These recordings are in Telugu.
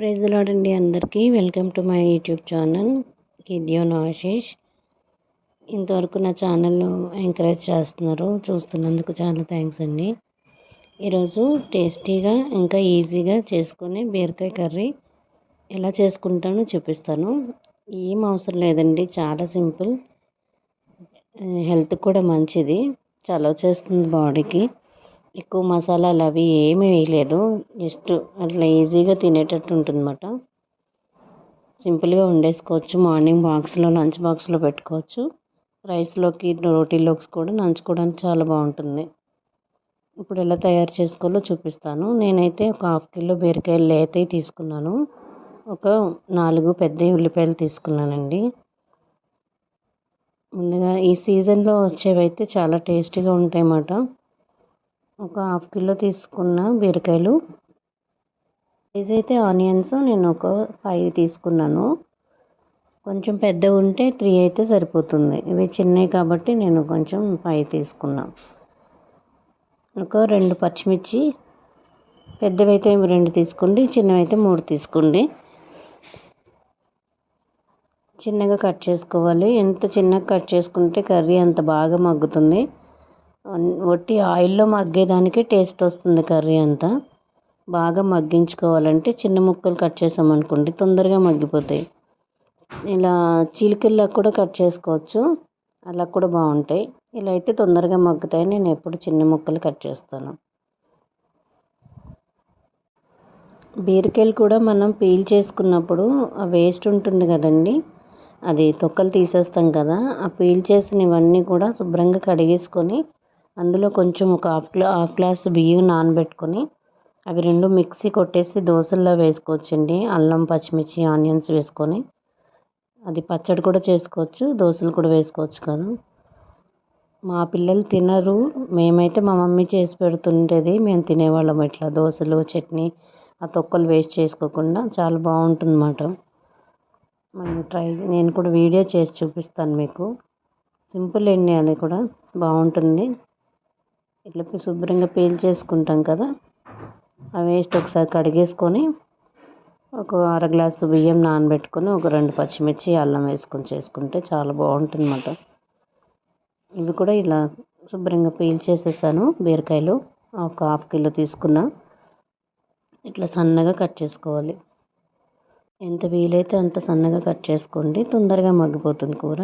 ప్రైజ్ లాడండి అందరికీ. Welcome to my YouTube channel కిద్యోన్ Ashish. ఇంతవరకు నా ఛానల్ను ఎంకరేజ్ చేస్తున్నారు చూస్తున్నందుకు చాలా థ్యాంక్స్ అండి. ఈరోజు టేస్టీగా ఇంకా ఈజీగా చేసుకుని బీరకాయ కర్రీ ఎలా చేసుకుంటానో చూపిస్తాను. ఏం అవసరం లేదండి చాలా సింపుల్. హెల్త్ కూడా మంచిది చలవ చేస్తుంది బాడీకి. ఎక్కువ మసాలాలు అవి ఏమీ వేయలేదు. జస్ట్ అట్లా ఈజీగా తినేటట్టు ఉంటుందన్నమాట. సింపుల్గా వండేసుకోవచ్చు. మార్నింగ్ బాక్స్లో లంచ్ బాక్స్లో పెట్టుకోవచ్చు. రైస్లోకి రోటీలోకి కూడా నంచుకోవడానికి చాలా బాగుంటుంది. ఇప్పుడు ఎలా తయారు చేసుకోవాలో చూపిస్తాను. నేనైతే ఒక హాఫ్ కిలో బీరకాయలు లేతవి తీసుకున్నాను. ఒక నాలుగు పెద్ద ఉల్లిపాయలు తీసుకున్నానండి. ముందుగా ఈ సీజన్లో వచ్చేవైతే చాలా టేస్టీగా ఉంటాయి అన్నమాట ఒక హాఫ్ కిలో తీసుకున్న బీరకాయలు. సైజ్ అయితే ఆనియన్స్ నేను ఒక ఫైవ్ తీసుకున్నాను. కొంచెం పెద్ద ఉంటే త్రీ అయితే సరిపోతుంది. ఇవి చిన్నవి కాబట్టి నేను కొంచెం ఫైవ్ తీసుకున్నాను ఒక రెండు పచ్చిమిర్చి పెద్దవైతే రెండు తీసుకోండి చిన్నవైతే మూడు తీసుకోండి. చిన్నగా కట్ చేసుకోవాలి. ఎంత చిన్నగా కట్ చేసుకుంటే కర్రీ అంత బాగా మగ్గుతుంది. వట్టి ఆయిల్లో మగ్గేదానికి టేస్ట్ వస్తుంది కర్రీ అంతా. బాగా మగ్గించుకోవాలంటే చిన్న ముక్కలు కట్ చేసామనుకోండి తొందరగా మగ్గిపోతాయి. ఇలా చిలికల్లా కూడా కట్ చేసుకోవచ్చు. అలా కూడా బాగుంటాయి. ఇలా అయితే తొందరగా మగ్గుతాయి. నేను ఎప్పుడు చిన్న ముక్కలు కట్ చేస్తాను. బీరకాయలు కూడా మనం పీల్ చేసుకున్నప్పుడు ఆ వేస్ట్ ఉంటుంది కదండి అది తొక్కలు తీసేస్తాం కదా ఆ పీల్ చేసినవన్నీ కూడా శుభ్రంగా కడిగేసుకొని అందులో కొంచెం ఒక హాఫ్ గ్లా హాఫ్ గ్లాస్ బియ్యం నానబెట్టుకొని అవి రెండు మిక్సీ కొట్టేసి దోశల్లో వేసుకోవచ్చండి. అల్లం పచ్చిమిర్చి ఆనియన్స్ వేసుకొని. అది పచ్చడి కూడా చేసుకోవచ్చు దోశలు కూడా వేసుకోవచ్చు కదా. మా పిల్లలు తినరు. మేమైతే మా మమ్మీ చేసి పెడుతుండేది. మేము తినేవాళ్ళం ఇట్లా దోశలు చట్నీ ఆ తొక్కలు వేస్ట్ చేసుకోకుండా. చాలా బాగుంటుంది అన్నమాట మనం ట్రై నేను కూడా వీడియో చేసి చూపిస్తాను మీకు. సింపుల్ అండి అది కూడా. బాగుంటుంది. ఇట్లా శుభ్రంగా పీల్ చేసుకుంటాం కదా ఆ వేస్ట్ ఒకసారి కడిగేసుకొని ఒక అర గ్లాసు బియ్యం నానబెట్టుకొని ఒక రెండు పచ్చిమిర్చి అల్లం వేసుకొని చేసుకుంటే చాలా బాగుంటుంది అన్నమాట ఇవి కూడా ఇలా శుభ్రంగా పీల్ చేసేసాను బీరకాయలు ఒక హాఫ్ కిలో తీసుకున్నా. ఇట్లా సన్నగా కట్ చేసుకోవాలి. ఎంత వీలైతే అంత సన్నగా కట్ చేసుకోండి తొందరగా మగ్గిపోతుంది కూర.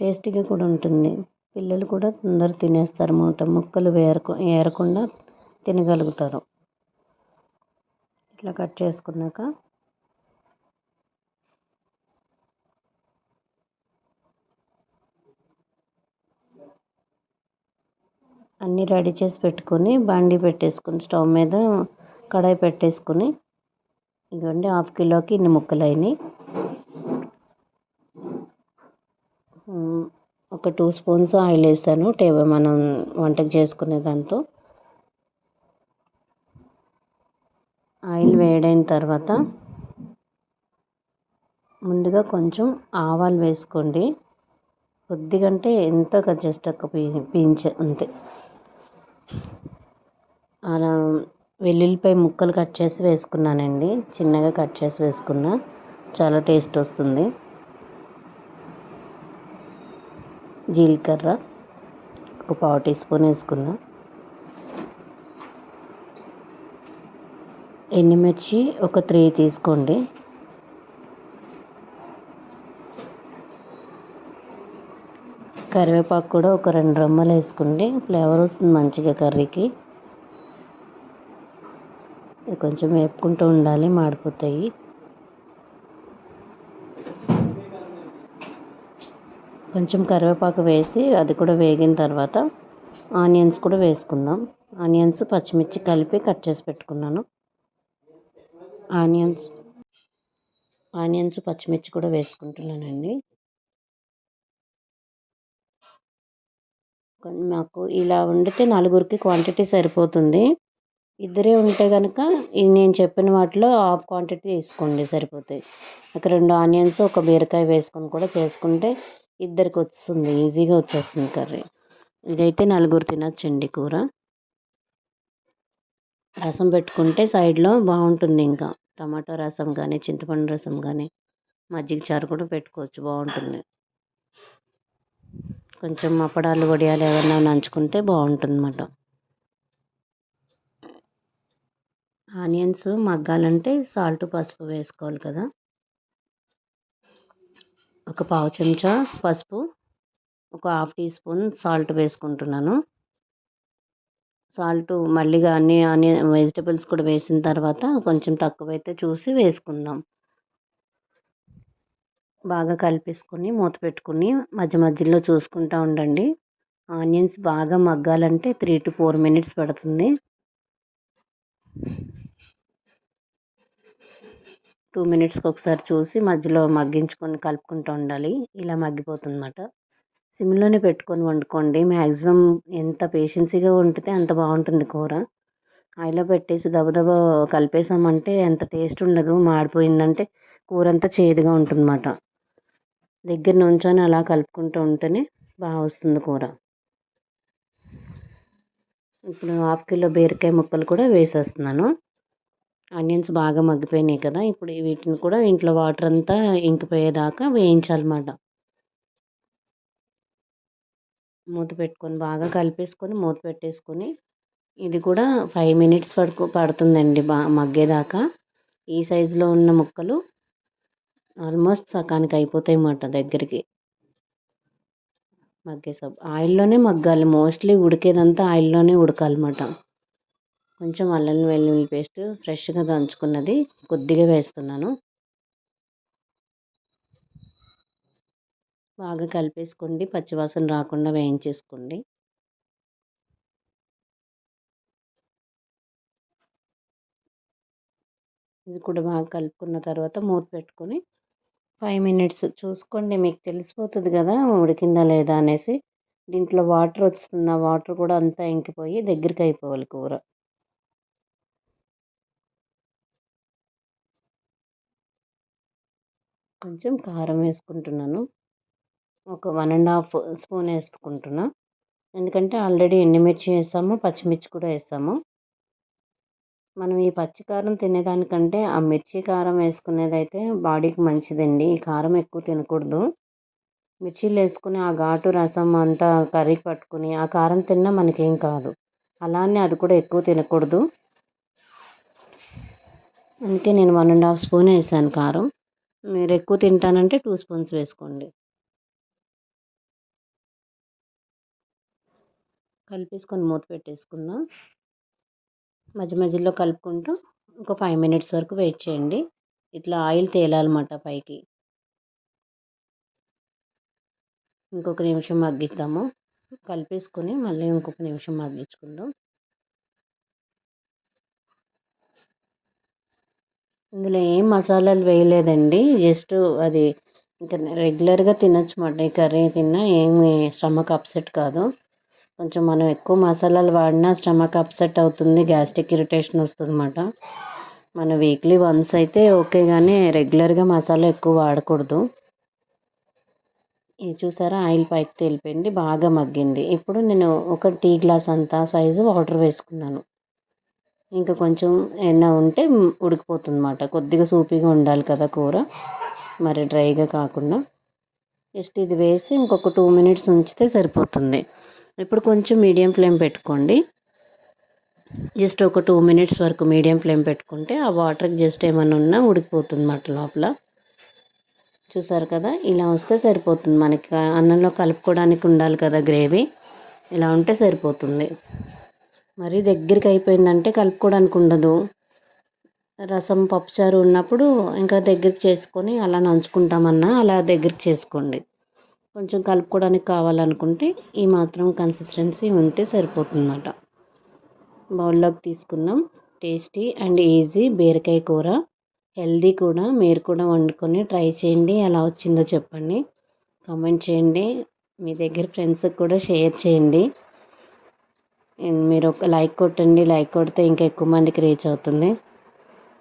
టేస్టీగా కూడా ఉంటుంది. పిల్లలు కూడా తొందర తినేస్తారు అన్నమాట. ముక్కలు వేరకు ఏరకుండా తినగలుగుతారు. ఇట్లా కట్ చేసుకున్నాక అన్నీ రెడీ చేసి పెట్టుకొని బండి పెట్టేసుకుని స్టవ్ మీద కడాయి పెట్టేసుకుని ఇదిగోండి హాఫ్ కిలోకి ఇన్ని ముక్కలు అయినాయి ఒక టూ స్పూన్స్ ఆయిల్ వేసాను. టేబుల్ మనం వంటకు చేసుకునే దాంతో. ఆయిల్ వేడైన తర్వాత ముందుగా కొంచెం ఆవాలు వేసుకోండి. కొద్దిగా అంటే ఎంత జస్ట్ ఒక పీంచ అంతే. అలా వెల్లుల్లిపాయ ముక్కలు కట్ చేసి వేసుకున్నానండి. చిన్నగా కట్ చేసి వేసుకున్నా. చాలా టేస్ట్ వస్తుంది. జీలకర్ర ఒక పావు టీ స్పూన్ వేసుకున్నా. ఎండుమిర్చి ఒక త్రీ తీసుకోండి. కరివేపాకు కూడా ఒక రెండు రమ్మలు వేసుకోండి. ఫ్లేవర్ వస్తుంది మంచిగా కర్రీకి. కొంచెం వేపుకుంటూ ఉండాలి మాడిపోతాయి. కొంచెం కరివేపాకు వేసి అది కూడా వేగిన తర్వాత ఆనియన్స్ కూడా వేసుకుందాం. ఆనియన్స్ పచ్చిమిర్చి కలిపి కట్ చేసి పెట్టుకున్నాను. ఆనియన్స్ ఆనియన్స్ పచ్చిమిర్చి కూడా వేసుకుంటున్నానండి. మాకు ఇలా వండితే నలుగురికి క్వాంటిటీ సరిపోతుంది. ఇద్దరే ఉంటే కనుక నేను చెప్పిన వాటిలో హాఫ్ క్వాంటిటీ తీసుకోండి సరిపోతాయి. ఒక రెండు ఆనియన్స్ ఒక బీరకాయ వేసుకొని కూడా చేసుకుంటే ఇద్దరికి వస్తుంది ఈజీగా వచ్చేస్తుంది కర్రీ. ఇదైతే నలుగురు తినచ్చండి కూర. రసం పెట్టుకుంటే సైడ్లో బాగుంటుంది ఇంకా. టమాటో రసం కానీ చింతపండు రసం కానీ మజ్జిగ చారు కూడా పెట్టుకోవచ్చు బాగుంటుంది. కొంచెం అప్పడాలు వడియాలు ఏమన్నా నంచుకుంటే బాగుంటుంది అన్నమాట ఆనియన్స్ మగ్గాలంటే సాల్ట్ పసుపు వేసుకోవాలి కదా. ఒక పావు చెంచా పసుపు ఒక హాఫ్ టీ స్పూన్ సాల్ట్ వేసుకుంటున్నాను. సాల్ట్ మళ్ళీగా అన్ని ఆనియన్ వెజిటబుల్స్ కూడా వేసిన తర్వాత కొంచెం తక్కువైతే చూసి వేసుకుందాం. బాగా కలిపేసుకొని మూత పెట్టుకుని మధ్య మధ్యలో చూసుకుంటూ ఉండండి. ఆనియన్స్ బాగా మగ్గాలంటే త్రీ టు ఫోర్ మినిట్స్ పడుతుంది. టూ మినిట్స్కి ఒకసారి చూసి మధ్యలో మగ్గించుకొని కలుపుకుంటూ ఉండాలి. ఇలా మగ్గిపోతుంది అన్నమాట సిమ్లోనే పెట్టుకొని వండుకోండి. మ్యాక్సిమం ఎంత పేషెన్సీగా వండితే అంత బాగుంటుంది కూర. ఆయిలో పెట్టేసి దబదబ కలిపేసామంటే ఎంత టేస్ట్ ఉండదు మాడిపోయిందంటే కూర అంతా చేదుగా ఉంటుందన్నమాట. దగ్గర నుంచొని అలా కలుపుకుంటూ ఉంటేనే బాగా వస్తుంది కూర. ఇప్పుడు హాఫ్ కిలో బీరకాయ ముక్కలు కూడా వేసేస్తున్నాను. ఆనియన్స్ బాగా మగ్గిపోయినాయి కదా ఇప్పుడు వీటిని కూడా ఇంట్లో వాటర్ అంతా ఇంకిపోయేదాకా వేయించాలన్నమాట. మూత పెట్టుకొని బాగా కలిపేసుకొని మూత పెట్టేసుకొని ఇది కూడా ఫైవ్ మినిట్స్ వరకు పడుతుందండి బా మగ్గేదాకా. ఈ సైజులో ఉన్న ముక్కలు ఆల్మోస్ట్ సకానికి అయిపోతాయి అన్నమాట దగ్గరికి. మగ్గేసాం ఆయిల్లోనే మగ్గాలి. మోస్ట్లీ ఉడికేదంతా ఆయిల్లోనే ఉడకాలన్నమాట. కొంచెం అల్లం వెల్లుల్లి పేస్ట్ ఫ్రెష్గా దంచుకున్నది కొద్దిగా వేస్తున్నాను. బాగా కలిపేసుకోండి. పచ్చివాసన రాకుండా వేయించేసుకోండి. ఇది కూడా బాగా కలుపుకున్న తర్వాత మూత పెట్టుకొని ఫైవ్ మినిట్స్ చూసుకోండి. మీకు తెలిసిపోతుంది కదా ఉడికిందా లేదా అనేసి. దీంట్లో వాటర్ వస్తుంది. ఆ వాటర్ కూడా అంతా ఇంకిపోయి దగ్గరికి అయిపోవాలి కూర. కొంచెం కారం వేసుకుంటున్నాను. ఒక వన్ అండ్ హాఫ్ స్పూన్ వేసుకుంటున్నా. ఎందుకంటే ఆల్రెడీ ఎండుమిర్చి వేసాము పచ్చిమిర్చి కూడా వేసాము. మనం ఈ పచ్చి కారం తినేదానికంటే ఆ మిర్చి కారం వేసుకునేదైతే బాడీకి మంచిదండి. ఈ కారం ఎక్కువ తినకూడదు. మిర్చీలు వేసుకుని ఆ ఘాటు రసం అంతా కర్రీకి పట్టుకుని ఆ కారం తిన్నా మనకేం కాదు. అలానే అది కూడా ఎక్కువ తినకూడదు. అందుకే నేను వన్ అండ్ హాఫ్ స్పూన్ వేసాను కారం. మీరు ఎక్కువ తింటానంటే టూ స్పూన్స్ వేసుకోండి. కలిపేసుకొని మూత పెట్టేసుకుందాం. మధ్య మధ్యలో కలుపుకుంటూ ఒక ఫైవ్ మినిట్స్ వరకు వెయిట్ చేయండి. ఇట్లా ఆయిల్ తేలాలన్నమాట పైకి. ఇంకొక నిమిషం మగ్గిస్తాము కలిపేసుకొని మళ్ళీ ఇంకొక నిమిషం మగ్గించుకుందాం. ఇందులో ఏం మసాలాలు వేయలేదండి. జస్ట్ అది ఇంకా రెగ్యులర్గా తినచ్చు మాట ఈ కర్రీ తిన్నా ఏమి స్టమక్ అప్సెట్ కాదు. కొంచెం మనం ఎక్కువ మసాలాలు వాడినా స్టమక్ అప్సెట్ అవుతుంది గ్యాస్ట్రిక్ ఇరిటేషన్ వస్తుంది అన్నమాట మన వీక్లీ వన్స్ అయితే ఓకే కానీ రెగ్యులర్గా మసాలా ఎక్కువ వాడకూడదు. ఇది చూసారా? ఆయిల్ పైకి తేలిపోయింది బాగా మగ్గింది. ఇప్పుడు నేను ఒక టీ గ్లాస్ అంతా సైజు వాటర్ వేసుకున్నాను. ఇంకా కొంచెం ఏమైనా ఉంటే ఉడికిపోతుంది అన్నమాట కొద్దిగా సూపీగా ఉండాలి కదా కూర. మరి డ్రైగా కాకుండా. జస్ట్ ఇది వేసి ఇంకొక టూ మినిట్స్ ఉంచితే సరిపోతుంది. ఇప్పుడు కొంచెం మీడియం ఫ్లేమ్ పెట్టుకోండి. జస్ట్ ఒక టూ మినిట్స్ వరకు మీడియం ఫ్లేమ్ పెట్టుకుంటే ఆ వాటర్కి జస్ట్ ఏమైనా ఉన్నా ఉడికిపోతుంది అన్నమాట లోపల. చూసారు కదా? ఇలా వస్తే సరిపోతుంది. మనకి అన్నంలో కలుపుకోవడానికి ఉండాలి కదా గ్రేవీ. ఇలా ఉంటే సరిపోతుంది. మరీ దగ్గరికి అయిపోయిందంటే కలుపుకోవడానికి ఉండదు. రసం పప్పుచారు ఉన్నప్పుడు ఇంకా దగ్గరికి చేసుకొని అలా నంచుకుంటామన్నా అలా దగ్గరికి చేసుకోండి. కొంచెం కలుపుకోవడానికి కావాలనుకుంటే ఈ మాత్రం కన్సిస్టెన్సీ ఉంటే సరిపోతుందన్నమాట బౌల్లోకి తీసుకున్నాం. టేస్టీ అండ్ ఈజీ బీరకాయ కూర. హెల్దీ కూడా మీరు కూడా వండుకొని ట్రై చేయండి. ఎలా వచ్చిందో చెప్పండి. కామెంట్ చేయండి. మీ దగ్గర ఫ్రెండ్స్కి కూడా షేర్ చేయండి. మీరు ఒక లైక్ కొట్టండి లైక్ కొడితే ఇంకా ఎక్కువ మందికి రీచ్ అవుతుంది.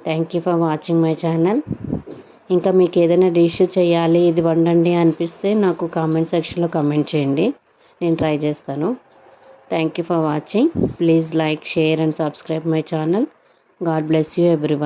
Thank you for watching my channel ఇంకా మీకు ఏదైనా డిష్ చేయాలి ఇది వండండి అనిపిస్తే నాకు కామెంట్ సెక్షన్లో కామెంట్ చేయండి. నేను ట్రై చేస్తాను. Thank you for watching please like share and subscribe my channel God bless you every